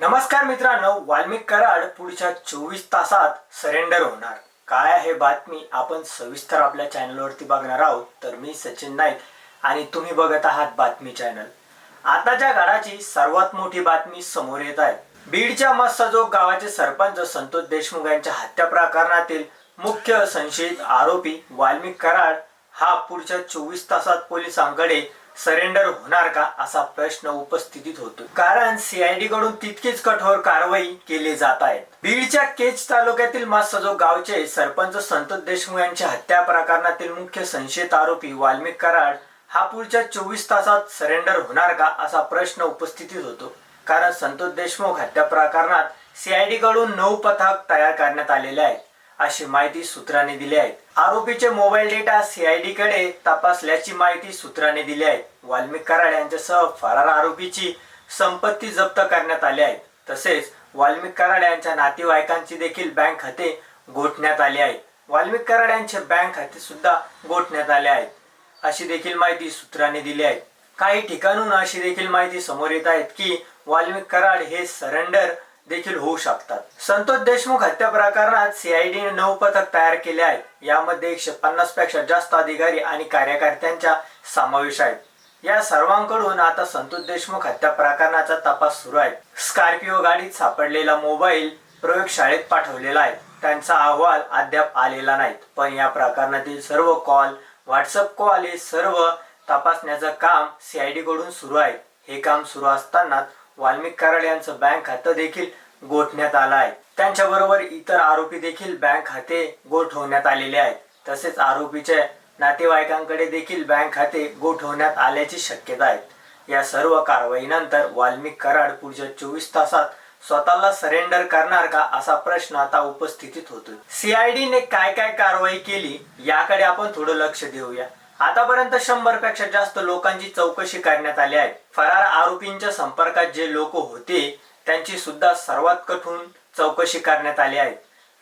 नमस्कार मित्रांनो वाल्मिक कराड पुढच्या चोवीस तासात सरेंडर होणार. काय आहे बातमी? आपण सविस्तर आपल्या चॅनलवरती बघणार आहोत. तर मी सचिन नाईक आणि तुम्ही बघत आहात बातमी चॅनल आताच्या काळाची सर्वात मोठी बातमी समोर येत आहे. बीडच्या मस्साजोग गावाचे सरपंच संतोष देशमुख यांच्या हत्या प्रकरणातील मुख्य संशयित आरोपी वाल्मिक कराड हा पुढच्या चोवीस तासात पोलिसांकडे सरेंडर होणार का असा प्रश्न उपस्थितीत होतो. कारण सीआयडी कडून तितकीच कठोर कारवाई केली जात आहे. बीडच्या केज तालुक्यातील मासजो गावचे सरपंच संतोष देशमुख यांच्या हत्या प्रकरणातील मुख्य संशयित आरोपी वाल्मिक कराड हा पुढच्या चोवीस तासात सरेंडर होणार का असा प्रश्न उपस्थितीत होतो. कारण संतोष देशमुख हत्या प्रकरणात सीआयडी कडून नऊ पथक तयार करण्यात आलेले आहेत. अशी माहिती सूत्रांनी दिली आहे. आरोपीचे मोबाईल डेटा सीआयडी कडे तपासल्याची माहिती सूत्रांनी दिली आहे. वाल्मिक कराड यांच्यासह फरार आरोपीची संपत्ती जप्त करण्यात आली आहे. तसेच वाल्मिक कराड यांच्या नातेवाईकांची देखील बँक खाते गोठण्यात आली आहेत वाल्मिक कराड यांचे बँक खाते सुद्धा गोठण्यात आले आहेत अशी देखील माहिती सूत्रांनी दिली आहे. काही ठिकाणून अशी देखील माहिती समोर येत आहेत की वाल्मिक कराड हे सरेंडर देखील होऊ शकतात. संतोष देशमुख हत्या प्रकरणात सीआयडीने नऊ पथक तयार केले आहेत. यामध्ये एकशे पन्नासपेक्षा जास्त अधिकारी आणि कार्यकर्त्यांचा समावेश आहे या सर्वांकडून आता संतोष देशमुख हत्या प्रकरणाचा तपास सुरू आहे. स्कॉर्पिओ गाडीत सापडलेला मोबाईल प्रयोगशाळेत पाठवलेला आहे. त्यांचा अहवाल अद्याप आलेला नाही. पण या प्रकरणातील सर्व कॉल व्हॉट्सअप कॉल हे सर्व तपासण्याचं काम सीआयडी कडून सुरू आहे. हे काम सुरू असताना वाल्मिक कराड यांचं बँक खातं देखील गोठण्यात आलं आहे. त्यांच्या बरोबर इतर आरोपी देखील बँक खाते गोठवण्यात आलेले आहेत. तसेच आरोपीच्या नातेवाईकांकडे देखील बँक खाते गोठवण्यात आल्याची शक्यता आहे. या सर्व कारवाईनंतर वाल्मिक कराड पुढच्या चोवीस तासात स्वतःला सरेंडर करणार का असा प्रश्न आता उपस्थितीत होतोय. सीआयडीने काय काय कारवाई केली याकडे आपण थोडं लक्ष देऊया. आतापर्यंत शंभरपेक्षा जास्त लोकांची चौकशी करण्यात आली आहे. फरार आरोपींच्या संपर्कात जे लोक होते त्यांची सुद्धा सर्वात कठोर चौकशी करण्यात आली आहे.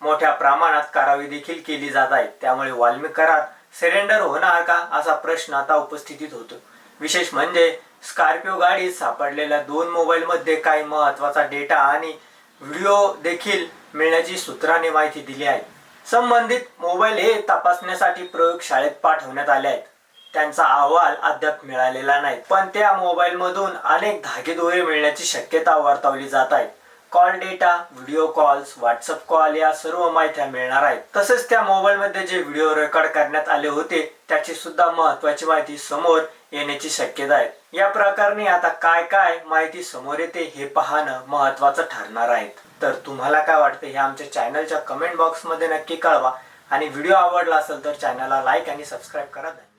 मोठ्या प्रमाणात कारवाई देखील केली जात आहे. त्यामुळे वाल्मिक सिलेंडर सरेंडर होणार का असा प्रश्न आता उपस्थितीत होतो. विशेष म्हणजे स्कॉर्पिओ गाडीत सापडलेल्या दोन मोबाईल मध्ये काही महत्त्वाचा डेटा आणि व्हिडिओ देखील मिळण्याची सूत्राने माहिती दिली आहे. संबंधित मोबाईल हे तपासण्यासाठी प्रयोगशाळेत पाठवण्यात आले आहेत. त्यांचा अहवाल अद्याप मिळालेला नाही पण त्या मोबाईल मधून अनेक धागेदोरे मिळण्याची शक्यता वर्तवली जात आहे. Call data video calls WhatsApp call या सर्व माहित्या मिळणार आहेत. तसेच त्या मोबाईल मध्ये जे व्हिडिओ रेकॉर्ड करण्यात आले होते त्याची सुद्धा महत्वाची माहिती समोर येण्याची शक्यता आहे. या प्रकरणी आता काय काय माहिती समोर येते हे पाहणं महत्वाचं ठरणार आहे. तर तुम्हाला काय वाटतं हे आमच्या चॅनलच्या कमेंट बॉक्समध्ये नक्की कळवा. आणि व्हिडिओ आवडला असेल तर चॅनलला लाईक आणि सबस्क्राईब करा. धन्यवाद.